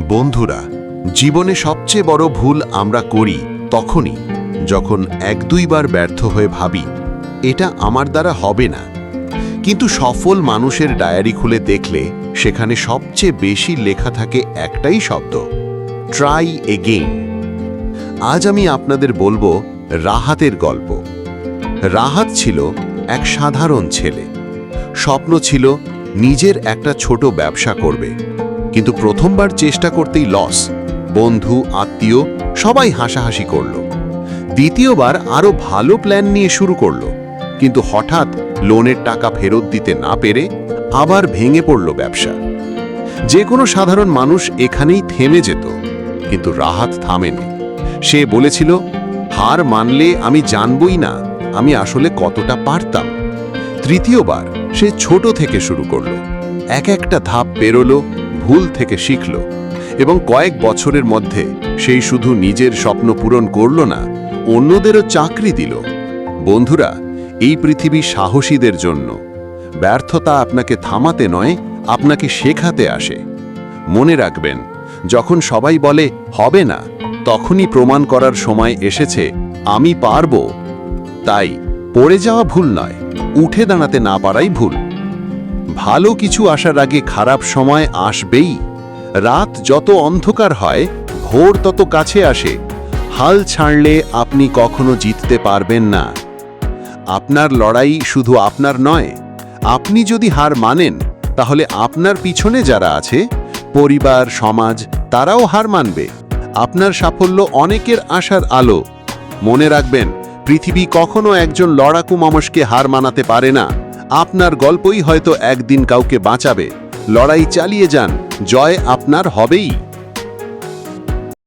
বন্ধুরা, জীবনে সবচেয়ে বড় ভুল আমরা করি তখনই যখন এক দুইবার ব্যর্থ হয়ে ভাবি, এটা আমার দ্বারা হবে না। কিন্তু সফল মানুষের ডায়েরি খুলে দেখলে সেখানে সবচেয়ে বেশি লেখা থাকে একটাই শব্দ ট্রাই এগেইন আজ আমি আপনাদের বলব রাহাতের গল্প। রাহাত ছিল এক সাধারণ ছেলে। স্বপ্ন ছিল নিজের একটা ছোট ব্যবসা করবে। কিন্তু প্রথমবার চেষ্টা করতেই লস বন্ধু, আত্মীয়, সবাই হাসাহাসি করল। দ্বিতীয়বার আরও ভালো প্ল্যান নিয়ে শুরু করল। কিন্তু হঠাৎ লোনের টাকা ফেরত দিতে না পেরে আবার ভেঙে পড়ল ব্যবসা। যে কোনো সাধারণ মানুষ এখানেই থেমে যেত, কিন্তু রাহাত থামেনি। সে বলেছিল, হার মানলে আমি জানবই না, আমি আসলে কতটা পারতাম। তৃতীয়বার সে ছোট থেকে শুরু করল। এক একটা ধাপ পেরোলো ভুল থেকে শিখল এবং কয়েক বছরের মধ্যে সেই শুধু নিজের স্বপ্ন পূরণ করল না, অন্যদেরও চাকরি দিল। বন্ধুরা, এই পৃথিবী সাহসীদের জন্য। ব্যর্থতা আপনাকে থামাতে নয়, আপনাকে শেখাতে আসে। মনে রাখবেন, যখন সবাই বলে, হবে না, তখনই প্রমাণ করার সময় এসেছে, আমি পারব। তাই, পড়ে যাওয়া ভুল নয়, উঠে দাঁড়াতে না পারাই ভুল। ভালো কিছু আসার আগে খারাপ সময় আসবেই। রাত যত অন্ধকার হয়, ভোর তত কাছে আসে। হাল ছাড়লে আপনি কখনো জিততে পারবেন না। আপনার লড়াই শুধু আপনার নয়, আপনি যদি হার মানেন, তাহলে আপনার পিছনে যারা আছে, পরিবার, সমাজ, তারাও হার মানবে। আপনার সাফল্য অনেকের আশার আলো। মনে রাখবেন, পৃথিবী কখনো একজন লড়াকু মানুষকে হার মানাতে পারে না। আপনার গল্পই হয়তো একদিন কাউকে বাঁচাবে। লড়াই চালিয়ে যান। জয় আপনার হবেই।